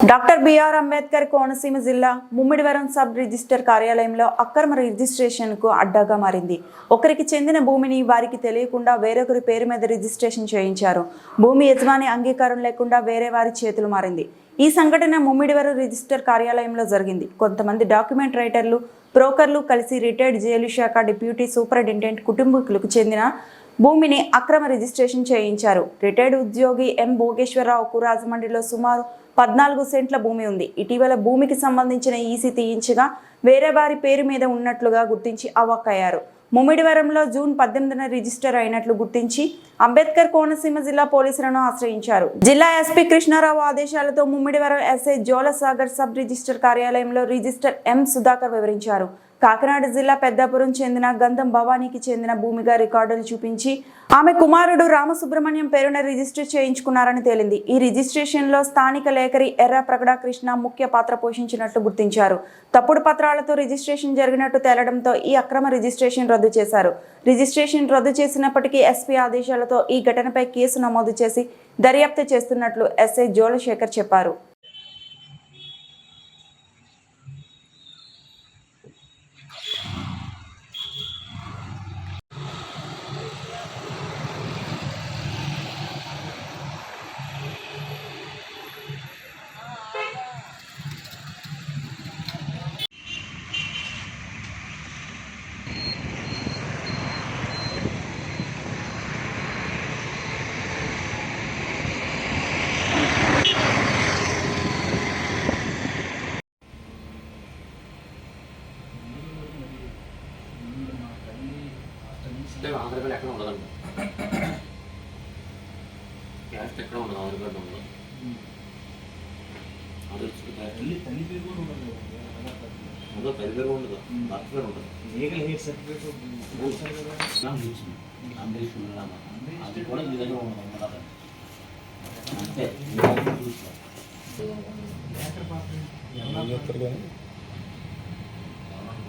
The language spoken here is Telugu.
డాక్టర్ బిఆర్ అంబేద్కర్ కోనసీమ జిల్లా ముమ్మిడివరం సబ్ రిజిస్టర్ కార్యాలయంలో అక్రమ రిజిస్ట్రేషన్కు అడ్డాగా మారింది. ఒకరికి చెందిన భూమిని వారికి తెలియకుండా వేరొకరి పేరు మీద రిజిస్ట్రేషన్ చేయించారు. భూమి యజమాని అంగీకారం లేకుండా వేరే వారి చేతులు మారింది. ఈ సంఘటన ముమ్మిడివరం రిజిస్టర్ కార్యాలయంలో జరిగింది. కొంతమంది డాక్యుమెంట్ రైటర్లు బ్రోకర్లు కలిసి రిటైర్డ్ జైలు శాఖ డిప్యూటీ సూపరింటెండెంట్ కుటుంబీకులకు చెందిన భూమిని అక్రమ రిజిస్ట్రేషన్ చేయించారు. రిటైర్డ్ ఉద్యోగి ఎం భోగేశ్వరరావుకు రాజమండ్రిలో సుమారు పద్నాలుగు సెంట్ల భూమి ఉంది. ఇటీవల భూమికి సంబంధించిన ఈసీ తీయించగా వేరే వారి పేరు మీద ఉన్నట్లుగా గుర్తించి అవాక్కయ్యారు. ముమ్మిడివరంలో జూన్ పద్దెనిమిదిన రిజిస్టర్ అయినట్లు గుర్తించి అంబేద్కర్ కోనసీమ జిల్లా పోలీసులను ఆశ్రయించారు. జిల్లా ఎస్పీ కృష్ణారావు ఆదేశాలతో Mummidivaram SI Jolasagar sub register కార్యాలయంలో రిజిస్టర్ ఎం సుధాకర్ వివరించారు. కాకినాడ జిల్లా పెద్దాపురం చెందిన గంధం భవానీకి చెందిన భూమిగా రికార్డులు చూపించి ఆమె కుమారుడు రామసుబ్రహ్మణ్యం పేరున రిజిస్టర్ చేయించుకున్నారని తేలింది. ఈ రిజిస్ట్రేషన్లో స్థానిక లేఖరి ఎర్ర ప్రగడ కృష్ణ ముఖ్య పాత్ర పోషించినట్లు గుర్తించారు. తప్పుడు పత్రాలతో రిజిస్ట్రేషన్ జరిగినట్టు తేలడంతో ఈ అక్రమ రిజిస్ట్రేషన్ రద్దు చేశారు. రిజిస్ట్రేషన్ రద్దు చేసినప్పటికీ ఎస్పీ ఆదేశాలతో ఈ ఘటనపై కేసు నమోదు చేసి దర్యాప్తు చేస్తున్నట్లు ఎస్ఐ జోలశేఖర్ చెప్పారు. అంటే ఆధార్ కార్డు ఎక్కడ ఉండదండి క్యాస్ట్ ఎక్కడ ఉండదు ఆధార్ కార్డు ఉండదు తల్లి పేరు కూడా ఉండదు. ఉండదు తల్లి పేరు ఉండదు భర్త పేరు ఉండదు లీగల్ హెయిర్ సర్టిఫికేట్ అది కూడా మీ దగ్గర ఉండదు. అంతే